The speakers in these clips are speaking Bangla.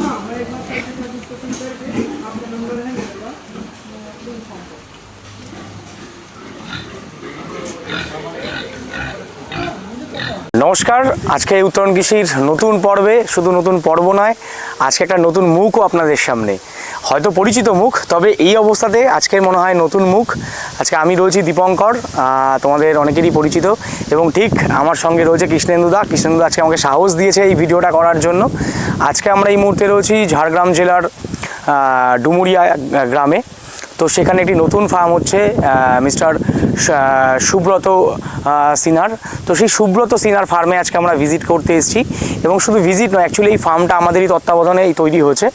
हाँ मैं एक बार सर्विस सर्विस को करके आपका नंबर है। নমস্কার, আজকে উত্তরণ কৃষির নতুন পর্বে, শুধু নতুন পর্ব নয়, আজকে একটা নতুন মুখও আপনাদের সামনে। হয়তো পরিচিত মুখ, তবে এই অবস্থাতে আজকে মনে হয় নতুন মুখ। আজকে আমি রয়েছি দীপঙ্কর তোমাদের অনেকেরই পরিচিত, এবং ঠিক আমার সঙ্গে রয়েছে কৃষ্ণেন্দুদা কৃষ্ণেন্দুদা আজকে আমাকে সাহস দিয়েছে এই ভিডিওটা করার জন্য। আজকে আমরা এই মুহূর্তে রয়েছি ঝাড়গ্রাম জেলার ডুমুরিয়া গ্রামে। তো সেখানে একটি নতুন ফার্ম হচ্ছে মিস্টার সুব্রত সিনার। তো সেই সুব্রত সিনার ফার্মে আজকে আমরা ভিজিট করতে এসেছি এবং শুধু ভিজিট নয় অ্যাকচুয়ালি এই ফার্মটা আমাদেরই তত্ত্বাবধানে এই তৈরি হয়েছে।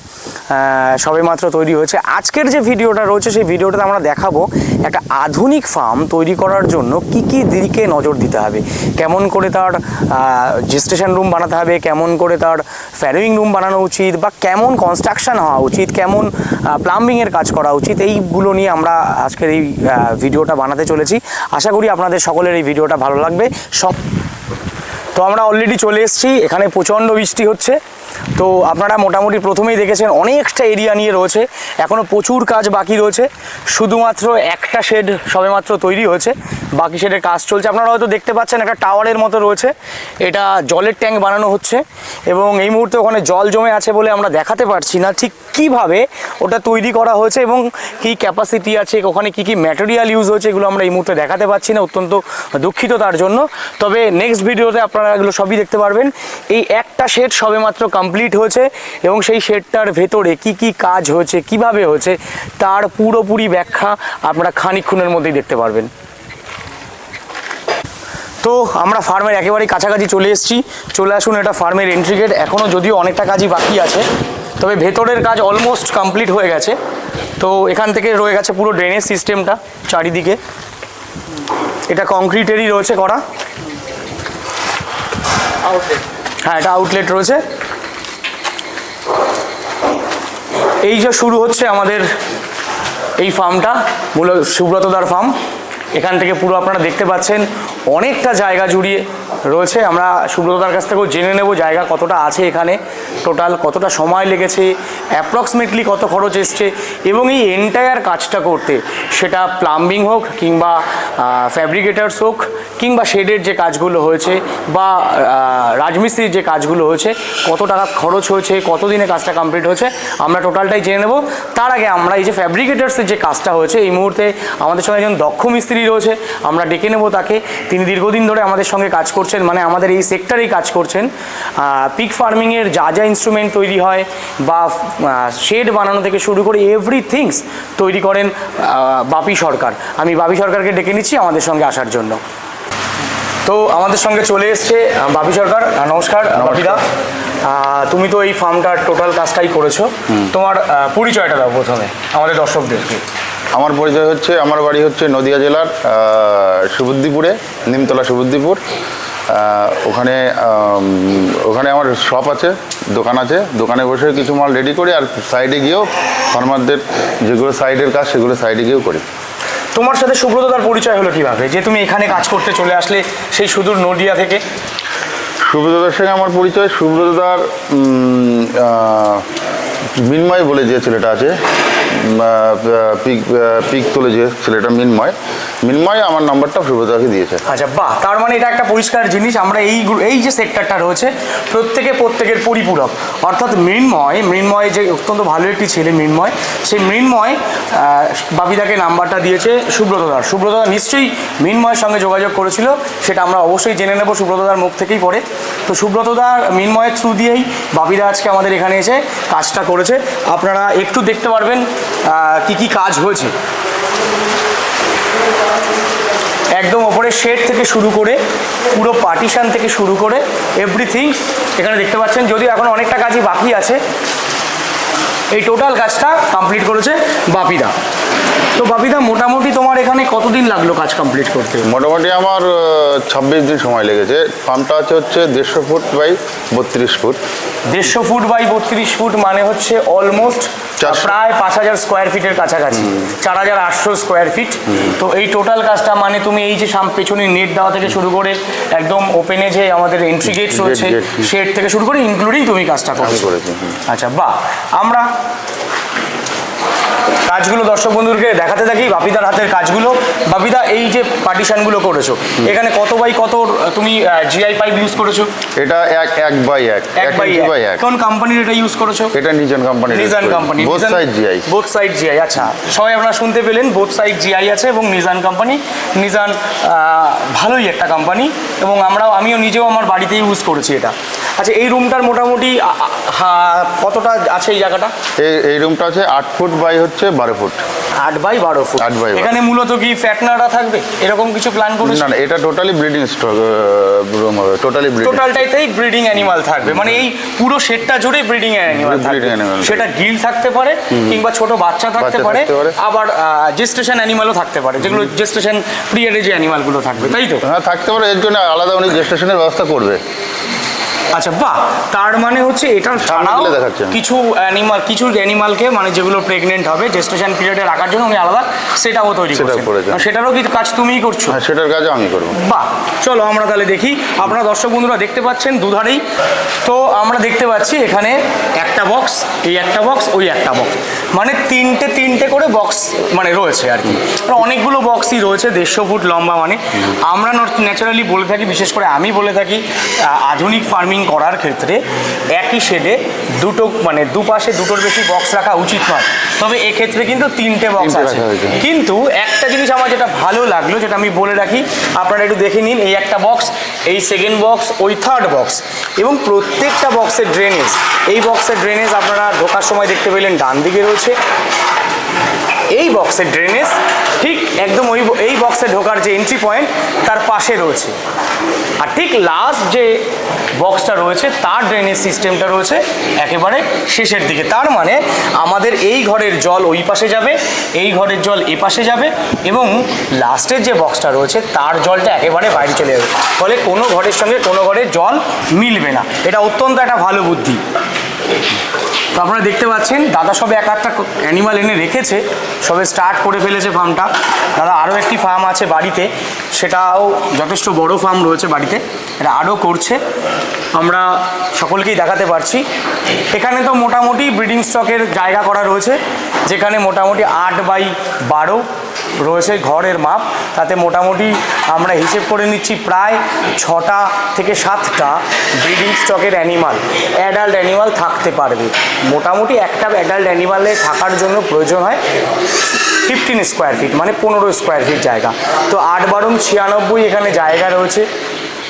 সবেমাত্র তৈরি হয়েছে। আজকের যে ভিডিওটা রয়েছে, সেই ভিডিওটাতে আমরা দেখাবো একটা আধুনিক ফার্ম তৈরি করার জন্য কি কি দিকে নজর দিতে হবে। কেমন করে তার জেস্টেশন রুম বানাতে হবে, কেমন করে তার ফ্যারোয়িং রুম বানানো উচিত বা কেমন কনস্ট্রাকশন হওয়া উচিত, কেমন প্লাম্বিংয়ের কাজ করা উচিত, এইগুলো নিয়ে আমরা আজকের এই ভিডিওটা বানাতে চলেছি। আশা করি আপনাদের সকলের এই ভিডিওটা ভালো লাগবে। সব তো আমরা অলরেডি চলে এসেছি, এখানে প্রচণ্ড বৃষ্টি হচ্ছে। তো আপনারা মোটামুটি প্রথমেই দেখেছেন অনেকটা এরিয়া নিয়ে রয়েছে এখনও প্রচুর কাজ বাকি রয়েছে। শুধুমাত্র একটা শেড সবেমাত্র তৈরি হয়েছে, বাকি শেডের কাজ চলছে। আপনারা হয়তো দেখতে পাচ্ছেন একটা টাওয়ারের মতো রয়েছে। এটা জলের ট্যাঙ্ক বানানো হচ্ছে এবং এই মুহূর্তে ওখানে জল জমে আছে বলে আমরা দেখাতে পারছি না ঠিক কীভাবে ওটা তৈরি করা হয়েছে এবং কি ক্যাপাসিটি আছে, ওখানে কি কি ম্যাটেরিয়াল ইউজ হয়েছে এগুলো আমরা এই মুহূর্তে দেখাতে পারছি না, অত্যন্ত দুঃখিত তার জন্য। তবে নেক্সট ভিডিওতে আপনারা এগুলো সবই দেখতে পারবেন। এই একটা শেড সবেমাত্র কমপ্লিট হয়েছে এবং সেই শেডটার ভেতরে কি কি কাজ হয়েছে, কীভাবে হয়েছে, তার পুরোপুরি ব্যাখ্যা আপনারা খানিকক্ষণের মধ্যেই দেখতে পারবেন। তো আমরা ফার্মের একেবারেই কাছাকাছি চলে এসেছি। চলে আসুন এটা ফার্মের এন্ট্রি গেট এখনও যদিও অনেকটা কাজই বাকি আছে, তবে ভেতরের কাজ অলমোস্ট কমপ্লিট হয়ে গেছে। তো এখান থেকে রয়ে গেছে পুরো ড্রেনেজ সিস্টেমটা চারিদিকে। এটা কংক্রিটেরই রয়েছে করা। হ্যাঁ এটা আউটলেট রয়েছে। এই যে শুরু হচ্ছে আমাদের এই ফার্মটা মূল সুব্রতদার ফার্ম এখান থেকে পুরো আপনারা দেখতে পাচ্ছেন অনেকটা জায়গা জুড়িয়ে রয়েছে। আমরা সুব্রতদার কাছ থেকেও জেনে নেব জায়গা কতটা আছে এখানে। টোটাল কতটা সময় লেগেছে অ্যাপ্রক্সিমেটলি কত খরচ এসছে এবং এই এন্টায়ার কাজটা করতে সেটা প্লাম্বিং হোক কিংবা ফ্যাব্রিকেটার্স হোক কিংবা শেডের যে কাজগুলো হয়েছে বা রাজমিস্ত্রির যে কাজগুলো হয়েছে, কত টাকা খরচ হয়েছে, কত দিনে কাজটা কমপ্লিট হয়েছে, আমরা টোটালটাই জেনে নেব। তার আগে আমরা এই যে ফ্যাব্রিকেটার্সের যে কাজটা হয়েছে, এই মুহূর্তে আমাদের সঙ্গে একজন দক্ষ মিস্ত্রি রয়েছে। আমরা ডেকে নেব তাকে। তিনি দীর্ঘদিন ধরে আমাদের সঙ্গে কাজ করছেন মানে আমাদের এই সেক্টরেই কাজ করছেন পিক ফার্মিংয়ের যা যা ইনস্ট্রুমেন্ট তৈরি হয় বা শেড বানানো থেকে শুরু করে এভরিথিংস তৈরি করেন বাপি সরকার। আমি বাপি সরকারকে ডেকে নিচ্ছি আমাদের সঙ্গে আসার জন্য। তো আমাদের সঙ্গে চলে এসছে বাপি সরকার নমস্কার বাপিদা। তুমি তো এই ফার্মটার টোটাল কাজটাই করেছ। তোমার পরিচয়টা দাও প্রথমে আমাদের দর্শকদেরকে। আমার পরিচয় হচ্ছে আমার বাড়ি হচ্ছে নদিয়া জেলার সুবুদ্দিপুরে নিমতলা সুবুদ্দিপুর ওখানে ওখানে আমার শপ আছে দোকান আছে। দোকানে বসে কিছু মাল রেডি করি আর সাইডে গিয়েও ফার্মারদের যেগুলো সাইডের কাজ সেগুলো সাইডে গিয়েও করি। তোমার সাথে সুব্রতদার পরিচয় হলো কীভাবে? যে তুমি এখানে কাজ করতে চলে আসলে সেই সুদূর নদিয়া থেকে? সুব্রতদার সঙ্গে আমার পরিচয়। সুব্রতদার মিনময় বলে যে ছেলেটা আছে পিক পিক তোলে যে ছেলেটা মিনময়। মিনময় আমার নাম্বারটা সুব্রতদাকে দিয়েছে। আচ্ছা বাহ, তার মানে এটা একটা পরিষ্কার জিনিস। আমরা এই এই যে সেক্টরটা রয়েছে, প্রত্যেকে প্রত্যেকের পরিপূরক। অর্থাৎ মৃন্ময় মৃন্ময় যে অত্যন্ত ভালো একটি ছেলে মৃন্ময় সেই মৃন্ময় বাবিদাকে নাম্বারটা দিয়েছে সুব্রতদার সুব্রতদা নিশ্চয়ই মৃন্ময়ের সঙ্গে যোগাযোগ করেছিল, সেটা আমরা অবশ্যই জেনে নেব সুব্রতদার মুখ থেকেই পড়ে। তো সুব্রতদার মৃন্ময়ের থ্রু দিয়েই বাবিদা আজকে আমাদের এখানে এসে কাজটা করেছে। আপনারা একটু দেখতে পারবেন কি কি কাজ হয়েছে। একদম ওপরে শেড থেকে শুরু করে পুরো পার্টিশান থেকে শুরু করে এভরিথিং এখানে দেখতে পাচ্ছেন। যদি এখন অনেকটা কাজই বাকি আছে এই টোটাল কাজটা কমপ্লিট করেছে বাপিদা। তো বাপিদা মোটামুটি তোমার এখানে কতদিন লাগল কাজ কমপ্লিট করতে? মোটামুটি আমার ছাব্বিশ দিন সময় লেগেছে। ফার্মটা আছে হচ্ছে দেড়শো ফুট বাই বত্রিশ ফুট। দেড়শো ফুট বাই বত্রিশ ফুট মানে হচ্ছে অলমোস্ট প্রায় পাঁচ হাজার স্কোয়ার ফিটের কাছাকাছি। চার হাজার আটশো স্কোয়ার ফিট তো এই টোটাল কাজটা মানে তুমি এই যে সাম পেছনে নেট দেওয়া থেকে শুরু করে একদম ওপেনে যে আমাদের এন্ট্রি গেট রয়েছে। শেড থেকে শুরু করে ইনক্লুডিং তুমি কাজটা করছ। আচ্ছা বাহ। আমরা কাজগুলো দর্শক বন্ধুদেরকে দেখাতে থাকি বাপিদার হাতের কাজগুলো। বাপিদা এই যে পার্টিশনগুলো করেছ এখানে কত বাই কত তুমি জিআই পাইপ ইউজ করেছ? এটা এক এক বাই এক এক বাই বাই এক। কোন কোম্পানির এটা ইউজ করেছ? এটা নিজন কোম্পানি নিজান company both side GI both side GI আচ্ছা। সবাই আপনারা শুনতে পেলেন বোথ সাইড জিআই আছে এবং নিজান কোম্পানি নিজান ভালোই একটা কোম্পানি এবং আমরাও আমিও নিজেও আমার বাড়িতে ইউজ করেছি এটা। আচ্ছা এই রুমটার মোটামুটি কতটা আছে এই জায়গাটা? এই রুমটা আছে আট ফুট বাই হচ্ছে বারো ফুট। আট বাই বারো ফুট। আট বাই। এখানে মূলত কি ফ্যাটনারা থাকবে? এরকম কিছু প্ল্যান করেছ? না না এটা টোটালি ব্রিডিং স্টক রুম হবে টোটালি ব্রিডিং টোটালটাইতেই ব্রিডিং অ্যানিমাল থাকবে। মানে এই পুরো শেডটা জুড়ে ব্রিডিং অ্যানিমাল থাকবে। সেটা গিল থাকতে পারে কিংবা ছোট বাচ্চা থাকতে পারে আবার জেস্টেশন অ্যানিমালও থাকতে পারে যেগুলো জেস্টেশন পিরিয়ডে যে অ্যানিমালগুলো থাকবে তাই তো? হ্যাঁ থাকতে পারে এর জন্য আলাদা উনি জেস্টেশনের ব্যবস্থা করবে। আচ্ছা বাহ! তার মানে হচ্ছে এটা ছাড়াও। কিছু অ্যানিমাল কিছু অ্যানিমালকে মানে যেগুলো প্রেগনেন্ট হবে জেস্টেশন পিরিয়ডে রাখার জন্য উনি আলাদা সেটাও তৈরি করছেন। সেটারও কি কাজ তুমিই করছ? হ্যাঁ সেটার কাজও আমি করব। বাহ! চলো আমরা তাহলে দেখি। আপনারা দর্শক বন্ধুরা দেখতে পাচ্ছেন দুধারেই। তো আমরা দেখতে পাচ্ছি এখানে একটা বক্স এই একটা বক্স ওই একটা বক্স মানে তিনটে তিনটে করে বক্স মানে রয়েছে আর কি। অনেকগুলো বক্সই রয়েছে দেড়শো ফুট লম্বা মানে। আমরা ন্যাচারালি বলে থাকি বিশেষ করে আমি বলে থাকি আধুনিক ফার্মিং করার ক্ষেত্রে একই শেডে দুটো মানে দুপাশে দুটোর বেশি বক্স রাখা উচিত নয়। তবে এক্ষেত্রে কিন্তু তিনটে বক্স আছে। কিন্তু একটা জিনিস আমার যেটা ভালো লাগল যেটা আমি বলে রাখি আপনারা একটু দেখে নিন এই একটা বক্স এই সেকেন্ড বক্স ওই থার্ড বক্স এবং প্রত্যেকটা বক্সের ড্রেনেজ এই বক্সের ড্রেনেজ আপনারা ঢোকার সময় দেখতে পেলেন ডান দিকে রয়েছে। এই বক্সের ড্রেনেজ ঠিক একদম ওই এই বক্সে ঢোকার যে এন্ট্রি পয়েন্ট তার পাশে রয়েছে। আর ঠিক লাস্ট যে বক্সটা রয়েছে, তার ড্রেনেজ সিস্টেমটা রয়েছে একেবারে শেষের দিকে। তার মানে আমাদের এই ঘরের জল ওই পাশে যাবে, এই ঘরের জল এ পাশে যাবে এবং লাস্টের যে বক্সটা রয়েছে, তার জলটা একেবারে বাইরে চলে যাবে। ফলে কোনো ঘরের সঙ্গে কোনো ঘরের জল মিলবে না। এটা অত্যন্ত একটা ভালো বুদ্ধি। তো আপনারা দেখতে পাচ্ছেন, দাদা সবে এক একটা অ্যানিমাল এনে রেখেছে, সবে স্টার্ট করে ফেলেছে ফার্মটা দাদা আরও একটি ফার্ম আছে বাড়িতে, সেটাও যথেষ্ট বড় ফার্ম রয়েছে বাড়িতে, এটা আরও করছে। আমরা সকলকেই দেখাতে পারছি। এখানে তো মোটামুটি ব্রিডিং স্টকের জায়গা করা রয়েছে, যেখানে মোটামুটি আট বাই বারো রয়েছে ঘরের মাপ। তাতে মোটামুটি আমরা হিসেব করে নিচ্ছি প্রায় ছটা থেকে সাতটা ব্রিডিং স্টকের অ্যানিমাল। অ্যাডাল্ট অ্যানিমাল থাকতে পারবে। মোটামুটি একটা অ্যাডাল্ট অ্যানিমালে থাকার জন্য প্রয়োজন হয় ফিফটিন স্কোয়ার ফিট মানে পনেরো স্কোয়ার ফিট জায়গা। তো আট বারো ছিয়ানব্বই এখানে জায়গা রয়েছে।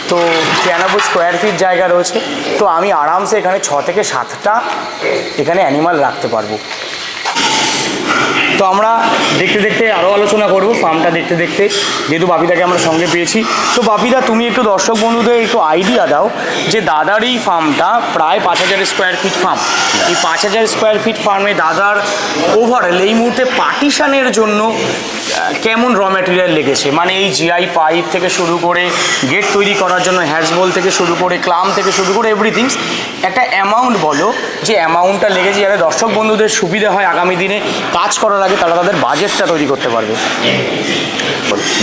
তো ছিয়ানব্বই স্কোয়ার ফিট জায়গা রয়েছে। তো আমি আরামসে এখানে ছ থেকে সাতটা এখানে অ্যানিমাল রাখতে পারব। তো আমরা দেখতে দেখতে আরও আলোচনা করব, ফার্মটা দেখতে দেখতে, যেহেতু বাপিদাকে আমরা সঙ্গে পেয়েছি। তো বাপিদা, তুমি একটু দর্শক বন্ধুদের একটু আইডিয়া দাও যে দাদার এই ফার্মটা প্রায় পাঁচ হাজার স্কোয়ার ফিট ফার্ম এই পাঁচ হাজার স্কোয়ার ফিট ফার্মে দাদার ওভারঅল এই মুহূর্তে পার্টিশানের জন্য কেমন র ম্যাটেরিয়াল লেগেছে? মানে এই জিআই পাইপ থেকে শুরু করে গেট তৈরি করার জন্য হ্যাজবল থেকে শুরু করে ক্লাম থেকে শুরু করে এভরিথিংস একটা অ্যামাউন্ট বলো যে অ্যামাউন্টটা লেগেছে যাতে দর্শক বন্ধুদের সুবিধা হয় আগামী দিনে। কাজ করার আগে তারা তাদের বাজেটটা তৈরি করতে পারবে।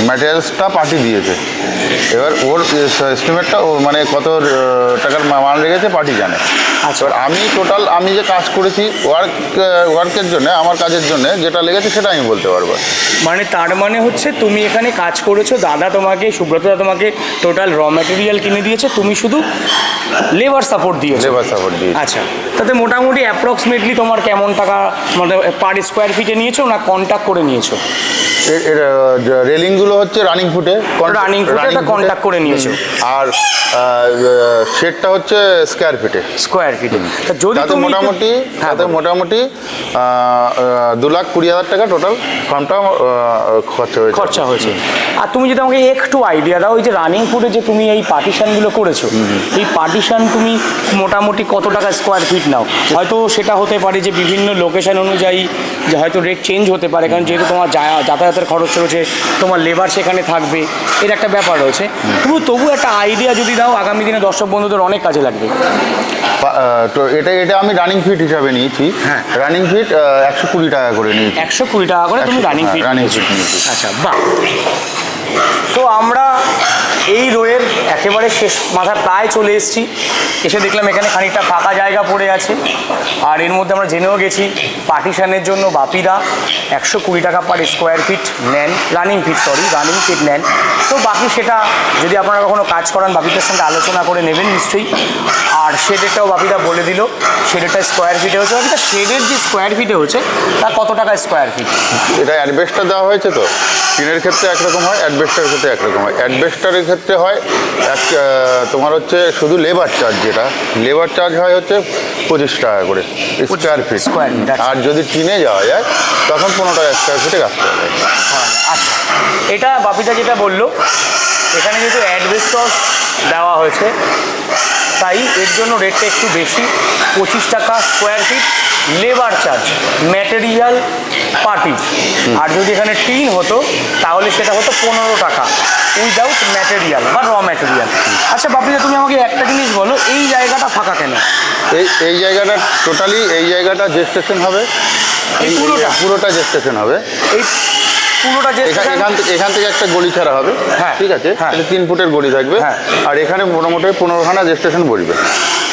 ম্যাটেরিয়ালসটা পার্টি দিয়েছে। এবার ওর এস্টিমেটটা ও মানে কত টাকার মাল রেখেছে পার্টি জানে। এবার আমি টোটাল আমি যে কাজ করেছি ওয়ার্ক ওয়ার্কের জন্য আমার কাজের জন্য যেটা লেগেছে সেটা আমি বলতে পারব। মানে তার মানে হচ্ছে তুমি এখানে কাজ করেছ দাদা তোমাকে সুব্রতদা তোমাকে টোটাল র ম্যাটেরিয়াল কিনে দিয়েছে তুমি শুধু লেবার সাপোর্ট দিয়েছ। লেবার সাপোর্ট দিয়েছি। আচ্ছা তাতে মোটামুটি অ্যাপ্রক্সিমেটলি তোমার কেমন টাকা মানে পার স্কোয়ার ফিটে নিয়েছো না কন্ট্যাক্ট করে নিয়েছো? রেলিংগুলো হচ্ছে রানিং ফুটে রানিং ফুটে কন্ট্যাক্ট করে নিয়েছো। আর শেডটা হচ্ছে স্কোয়ার ফিটে স্কোয়ার ফিটে তা যদি তুমি মোটামুটি হ্যাঁ তাতে মোটামুটি দু লাখ কুড়ি হাজার টাকা টোটাল ফার্মটা খরচা হয়েছে। খরচা হয়েছে। আর তুমি যদি আমাকে একটু আইডিয়া দাও ওই যে রানিং ফুডে যে তুমি এই পার্টিশনগুলো করেছ এই পার্টিশন পার্টিশন তুমি মোটামুটি কত টাকা স্কোয়ার ফিট নাও? হয়তো সেটা হতে পারে যে বিভিন্ন লোকেশন অনুযায়ী যে হয়তো রেট চেঞ্জ হতে পারে কারণ যেহেতু তোমার যা- যাতায়াতের খরচ রয়েছে তোমার লেবার সেখানে থাকবে এর একটা ব্যাপার রয়েছে। তবু তবু একটা আইডিয়া যদি দাও আগামী দিনে দর্শক বন্ধুদের অনেক কাজে লাগবে। তো এটা এটা আমি রানিং ফিট হিসাবে নিয়েছি হ্যাঁ। রানিং ফিট একশো কুড়ি টাকা করে নিয়েছি একশো কুড়ি টাকা করে তুমি 100 রানিং ফিট রানিং ফিট নিয়েছি। আচ্ছা বাহ তো আমরা এই রোয়ের একেবারে শেষ মাথা প্রায় চলে এসেছি। এসে দেখলাম এখানে খানিকটা ফাঁকা জায়গা পড়ে আছে। আর এর মধ্যে আমরা জেনেও গেছি, পার্টিশানের জন্য বাপিরা একশো কুড়ি টাকা পার স্কোয়ার ফিট নেন running feet sorry running feet নেন। তো বাকি সেটা যদি আপনারা কখনো কাজ করান, বাপিদের সঙ্গে আলোচনা করে নেবেন নিশ্চয়ই। আর শেডেরটাও বাপিদা বলে দিল শেডেরটা স্কোয়ার ফিটে হচ্ছে বাপিদা শেডের যে স্কোয়ার ফিটে হচ্ছে তা কত টাকা স্কোয়ার ফিট এটা অ্যাডবেস্টার দেওয়া হয়েছে তো? টিনের ক্ষেত্রে একরকম হয় অ্যাডবেস্টারের ক্ষেত্রে একরকম হয়। অ্যাডবেস্টারের ক্ষেত্রে হয় এক তোমার হচ্ছে শুধু লেবার চার্জ যেটা লেবার চার্জ হয় হচ্ছে পঁচিশ টাকা করে স্কোয়ার ফিট। আর যদি টিনে যাওয়া যায় তখন পনেরো টাকা স্কোয়ার ফিটে কাটতে হবে আচ্ছা। এটা বাপিদা যেটা বলল এখানে যেহেতু অ্যাডভেস্টস দেওয়া হয়েছে তাই এর জন্য রেটটা একটু বেশি। পঁচিশ টাকা square feet labour charge material party আর যদি এখানে টিন হতো তাহলে সেটা হতো পনেরো টাকা। উইদাউট ম্যাটেরিয়াল বা র ম্যাটেরিয়াল আচ্ছা বাপিদা তুমি আমাকে একটা জিনিস বলো এই জায়গাটা ফাঁকা কেন? এই এই জায়গাটা টোটালি এই জায়গাটা যে স্টেশন হবে পুরোটা? পুরোটা যে স্টেশন হবে। এই পুরোটা যে এখান থেকে এখান থেকে একটা গলি ছাড়া হবে। হ্যাঁ, ঠিক আছে? হ্যাঁ। এটা তিন ফুটের গলি থাকবে। হ্যাঁ। আর এখানে মোটামুটি পনেরোখানা যে স্টেশন বসবে।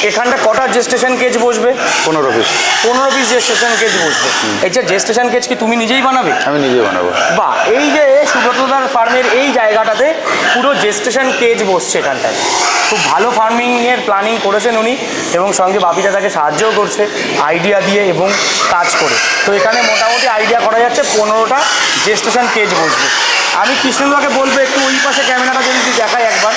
এখানটা কটা যে স্টেশন কেজ বসবে? পনেরো পিস। পনেরো পিস যে স্টেশন কেজ বসবে। এই যে স্টেশন কেজ কি তুমি নিজেই বানাবে? আমি নিজেই বানাবো। বা এই যে সুব্রতদার ফার্মের এই জায়গাটাতে পুরো জেস্টেশন কেজ বসছে এখানটায়। খুব ভালো ফার্মিংয়ের প্ল্যানিং করেছেন উনি এবং সঙ্গে বাপিদা তাকে সাহায্যও করছে আইডিয়া দিয়ে এবং কাজ করে। তো এখানে মোটামুটি আইডিয়া করা যাচ্ছে পনেরোটা জেস্টেশন কেজ বসবে। আমি কৃষ্ণদাকে বলব, একটু ওই পাশে ক্যামেরাটা যদি দেখায় দেখাই একবার।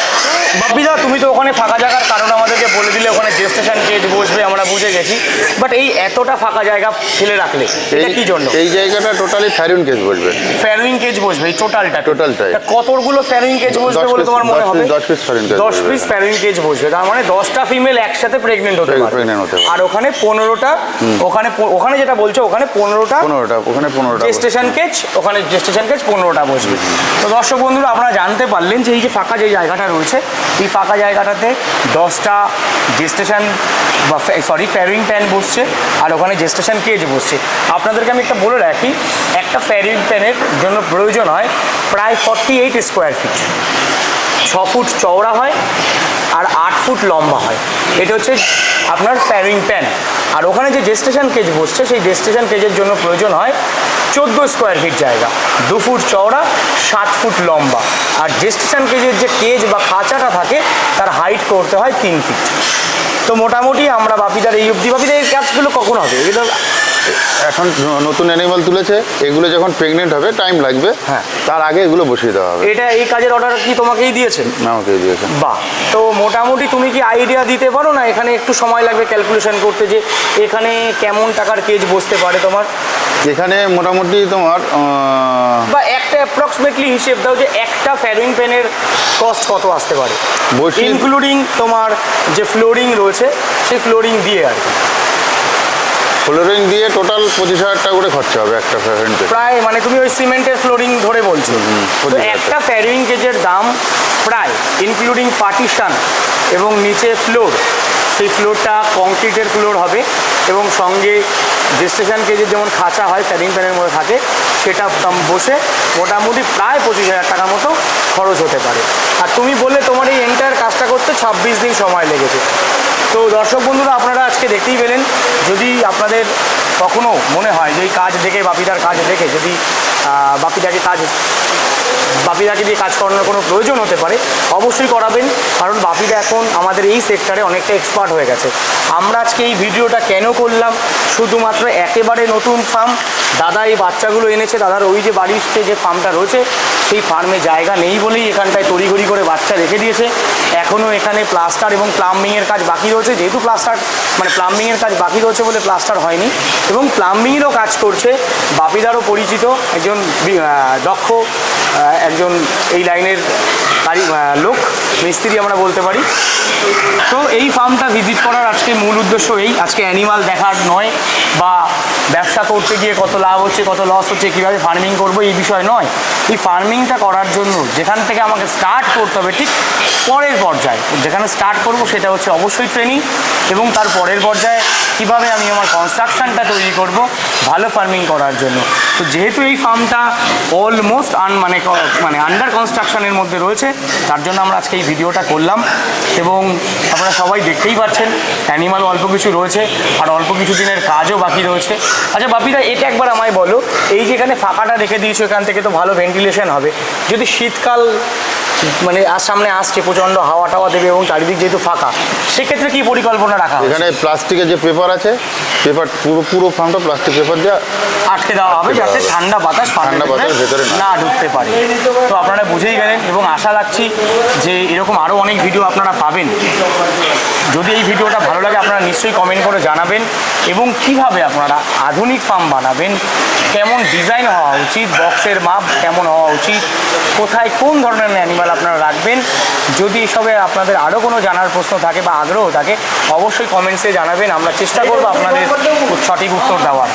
বাপিদা তুমি তো ওখানে ফাঁকা জায়গার কারণ আমাদেরকে বলে দিলে ওখানে জেস্টেশন কেজ বসবে আমরা বুঝে গেছি। বাট এই এতটা ফাঁকা জায়গা ফেলে রাখলে এটা কি জন্য? এই জায়গাটা টোটালি ফ্যারিন কেজ বসবে। ফ্যারুইং কেজ বসবে এই টোটালটা টোটালটাই। কতগুলো ফ্যারুইং কেজ বসবে বলে তোমার মনে হবে? piece- দশ piece fairing cage দশ পিস ফ্যারুইং কেজ বসবে। তার মানে দশটা ফিমেল একসাথে প্রেগনেন্ট হতে পারে Pregnant হতে পারে। আর ওখানে পনেরোটা ওখানে ওখানে যেটা বলছো ওখানে পনেরোটা পনেরোটা ওখানে পনেরোটা বসবে। স্টেশন কেজ ওখানে স্টেশন কেজ পনেরোটা বসবে। তো দর্শক বন্ধুরা আপনারা জানতে পারলেন যে এই যে ফাঁকা যে জায়গাটা রয়েছে এই ফাঁকা জায়গাটাতে দশটা জেস্টেশন বা সরি ফ্যারিং প্যান বসছে আর ওখানে জেস্টেশন কেজ বসছে। আপনাদেরকে আমি একটা বলে রাখি, একটা ফ্যারিং প্যানের জন্য প্রয়োজন হয় প্রায় ফর্টি এইট স্কোয়ার ফিট ছ ফুট চওড়া হয় আর ফুট লম্বা হয়। এটা হচ্ছে আপনার স্যারিং প্যান আর ওখানে যে জেস্টেশন কেজ বসছে, সেই জেস্টেশন কেজের জন্য প্রয়োজন হয় চোদ্দ স্কোয়ার ফিট জায়গা। দু ফুট চওড়া, সাত ফুট লম্বা। আর জেস্টেশন কেজের যে কেজ বা খাঁচাটা থাকে, তার হাইট করতে হয় তিন ফিট তো মোটামুটি আমরা বাপিদার এই অবধি। বাপিদার এই কাজগুলো কখন হবে? এগুলো এখন নতুন অ্যানিমাল তুলেছে এগুলো যখন প্রেগনেন্ট হবে টাইম লাগবে হ্যাঁ। তার আগে এগুলো বসিয়ে দেওয়া হবে। এটা এই কাজের অর্ডার কি তোমাকেই দিয়েছে? আমাকে দিয়েছে। বাহ তো মোটামুটি তুমি কি আইডিয়া দিতে পারো না এখানে একটু সময় লাগবে ক্যালকুলেশন করতে যে এখানে কেমন টাকার কেজ বসতে পারে তোমার? এখানে মোটামুটি তোমার বা একটা অ্যাপ্রক্সিমেটলি হিসেব দাও যে একটা ফ্যারিং পেনের কস্ট কত আসতে পারে। ইনক্লুডিং তোমার যে ফ্লোরিং রয়েছে সেই ফ্লোরিং দিয়ে আর কি। ফ্লোরিং দিয়ে টোটাল পঁচিশ হাজার টাকা করে খরচা হবে একটা ফ্যারেন্টে প্রায় মানে তুমি ওই সিমেন্টের ফ্লোরিং ধরে বলছো। তো একটা ফ্যারিং কেজের দাম প্রায় ইনক্লুডিং পার্টিশন এবং নিচে ফ্লোর সেই ফ্লোরটা কংক্রিটের ফ্লোর হবে এবং সঙ্গে জেস্টেশন কেজের যেমন খাঁচা হয় ফ্যারিং প্যানের মধ্যে থাকে সেটা দাম বসে মোটামুটি প্রায় পঁচিশ হাজার টাকার মতো খরচ হতে পারে। আর তুমি বললে তোমার এই এন্টায়ার কাজটা করতে ছাব্বিশ দিন সময় লেগেছে। তো দর্শক বন্ধুরা, আপনারা আজকে দেখতেই পেলেন, যদি আপনাদের কখনো মনে হয় যে এই কাজ দেখে, বাপিদার কাজ দেখে, যদি বাপিদাকে কাজ, বাপিদাকে দিয়ে কাজ করানোর কোনো প্রয়োজন হতে পারে, অবশ্যই করাবেন, কারণ বাপিদা এখন আমাদের এই সেক্টরে অনেকটা এক্সপার্ট হয়ে গেছে। আমরা আজকে এই ভিডিওটা কেন করলাম? শুধুমাত্র একেবারে নতুন ফার্ম দাদা এই বাচ্চাগুলো এনেছে, দাদার ওই যে বাড়িতে যে ফার্মটা রয়েছে সেই ফার্মে জায়গা নেই বলেই এখানটায় তড়িঘড়ি করে বাচ্চা রেখে দিয়েছে। এখনও এখানে প্লাস্টার এবং প্লাম্বিংয়ের কাজ বাকি রয়েছে। যেহেতু প্লাস্টার মানে প্লাম্বিংয়ের কাজ বাকি রয়েছে বলে প্লাস্টার হয়নি এবং প্লাম্বিংয়েরও কাজ করছে। বাপিদারও পরিচিত। একজন দক্ষ একজন এই লাইনের লোক, মিস্ত্রি আমরা বলতে পারি। তো এই ফার্মটা ভিজিট করার আজকে মূল উদ্দেশ্য এই। আজকে অ্যানিমাল দেখার নয়, বা ব্যবসা করতে গিয়ে কত লাভ হচ্ছে, কত লস হচ্ছে, কীভাবে ফার্মিং করব, এই বিষয় নয়। এই ফার্মিংটা করার জন্য যেখান থেকে আমাকে স্টার্ট করতে হবে, ঠিক পরের পর্যায়ে। যেখানে স্টার্ট করব, সেটা হচ্ছে অবশ্যই ট্রেনিং এবং তার পরের পর্যায়ে কীভাবে আমি আমার কনস্ট্রাকশনটা তৈরি করব, ভালো ফার্মিং করার জন্য। তো যেহেতু এই ফার্মটা অলমোস্ট আন মানে মানে আন্ডার কনস্ট্রাকশানের মধ্যে রয়েছে তার জন্য আমরা আজকে এই ভিডিওটা করলাম এবং আপনারা সবাই দেখতেই পাচ্ছেন অ্যানিমাল অল্প কিছু রয়েছে আর অল্প কিছু দিনের কাজও বাকি রয়েছে। আচ্ছা বাপিদা, এটা একবার আমায় বলো, এই যে এখানে ফাঁকাটা রেখে দিয়েছ এখান থেকে তো ভালো ভেন্টিলেশন হবে। যদি শীতকাল মানে আর সামনে আসছে প্রচণ্ড হাওয়া টাওয়া দেবে এবং চারিদিক যেহেতু ফাঁকা সেক্ষেত্রে কি পরিকল্পনা রাখা? এখানে প্লাস্টিকের যে পেপার আছে পেপার পুরো পুরো ফার্মটা প্লাস্টিক পেপার দিয়ে আটকে দেওয়া হবে যাতে ঠান্ডা বাতাস ঠান্ডা বাতাস ভেতরে না। না ঢুকতে পারে তো আপনারা বুঝেই গেলেন এবং আশা রাখছি যে এরকম আরও অনেক ভিডিও আপনারা পাবেন যদি এই ভিডিওটা ভালো লাগে আপনারা নিশ্চয়ই কমেন্ট করে জানাবেন এবং কীভাবে আপনারা আধুনিক ফার্ম বানাবেন কেমন ডিজাইন হওয়া উচিত বক্সের মাপ কেমন হওয়া উচিত কোথায় কোন ধরনের অ্যানিমাল আপনারা রাখবেন। যদি এসবে আপনাদের আরও কোনো জানার প্রশ্ন থাকে বা আগ্রহ থাকে, অবশ্যই কমেন্টসে জানাবেন। আমরা চেষ্টা করব আপনাদের সঠিক উত্তর দেওয়ার।